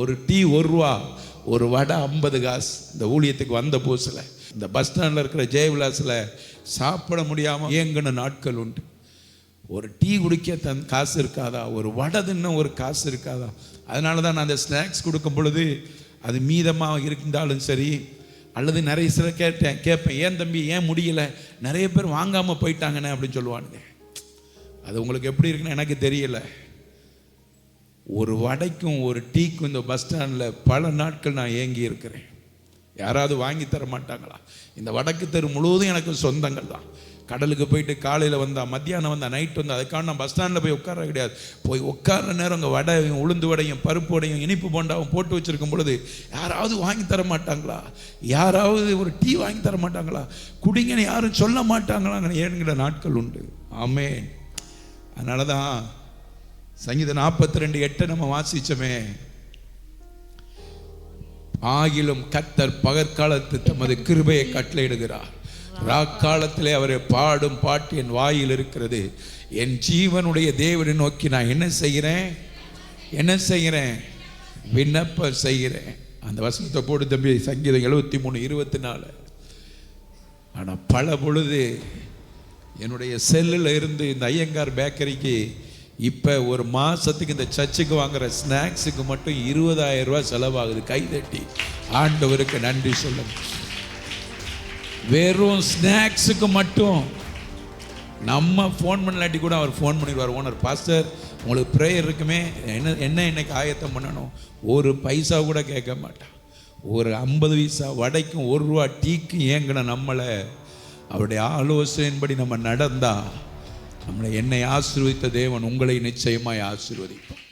ஒரு டீ ஒரு ரூபா ஒரு வடை ஐம்பது காசு. இந்த ஊழியத்துக்கு வந்த புதுசில் இந்த பஸ் ஸ்டாண்டில் இருக்கிற ஜெயவிலாஸில் சாப்பிட முடியாமல் இயங்கின நாட்கள் உண்டு. ஒரு டீ குடிக்க தன் காசு இருக்காதா? ஒரு வடை தின்ன ஒரு காசு இருக்காதா? அதனால தான் நான் அந்த ஸ்நாக்ஸ் கொடுக்கும் பொழுது அது மீதமாக இருந்தாலும் சரி அல்லது நிறைய சில கேட்டேன் கேட்பேன் ஏன் தம்பி ஏன் முடியலை? நிறைய பேர் வாங்காமல் போயிட்டாங்கண்ணே அப்படின்னு சொல்லுவானுங்க. அது உங்களுக்கு எப்படி இருக்குன்னு எனக்கு தெரியலை. ஒரு வடைக்கும் ஒரு டீக்கும் இந்த பஸ் ஸ்டாண்டில் பல நாட்கள் நான் ஏங்கி இருக்கிறேன். யாராவது வாங்கி தர மாட்டாங்களா? இந்த வடக்கு தெரு முழுவதும் எனக்கு சொந்தங்கள் தான். கடலுக்கு போயிட்டு காலையில் வந்தால் மத்தியானம் வந்தால் நைட் வந்தால் அதுக்காக நான் பஸ் ஸ்டாண்டில் போய் உட்கார கிடையாது. போய் உட்கார நேரம் அங்கே வடையும் உளுந்து வடையும் பருப்பு வடையும் இனிப்பு போண்டாவும் போட்டு வச்சுருக்கும் பொழுது யாராவது வாங்கி தர மாட்டாங்களா? யாராவது ஒரு டீ வாங்கி தர மாட்டாங்களா? குடிங்கன்னு யாரும் சொல்ல மாட்டாங்களா ஏன்கிற நாட்கள் உண்டு? ஆமே அதனால தான் சங்கீதம் நாற்பத்தி ரெண்டு எட்டு நம்ம வாசிச்சோமே. ஆகிலும் கத்தர் பகற்காலத்து தமது கிருபையை கட்டளையிடுகிறார். ராக்காலத்திலே அவரை பாடும் பாட்டு என் வாயில் இருக்கிறது. என் ஜீவனுடைய தேவனை நோக்கி நான் என்ன செய்கிறேன்? என்ன செய்கிறேன்? விண்ணப்பம் செய்கிறேன். அந்த வசனத்தை போட்டு தம்பி சங்கீதம் எழுபத்தி மூணு இருபத்தி நாலு ஆனால் பல பொழுது என்னுடைய செல்லில் இருந்து இந்த ஐயங்கார் பேக்கரிக்கு இப்போ ஒரு மாதத்துக்கு இந்த சர்ச்சுக்கு வாங்குற ஸ்நாக்ஸுக்கு மட்டும் இருபதாயிரம் ரூபா செலவாகுது. கைதட்டி ஆண்டவருக்கு நன்றி சொல்லுங்க வெறும் ஸ்நாக்ஸுக்கு மட்டும். நம்ம ஃபோன் பண்ணலாட்டி கூட அவர் ஃபோன் பண்ணிடுவார். ஓனர் பாஸ்டர் உங்களுக்கு ப்ரேயர் இருக்குமே. என்ன என்ன இன்னைக்கு ஆயத்தம் பண்ணணும்? ஒரு பைசா கூட கேட்க மாட்டான். ஒரு ஐம்பது பைசா வடைக்கும் ஒரு ரூபா டீக்கும் ஏங்கின நம்மளை. அவருடைய ஆலோசனையின்படி நம்ம நடந்தால் நம்மளை என்னை ஆசீர்வதித்த தேவன் உங்களை நிச்சயமாய் ஆசீர்வதிப்பார்.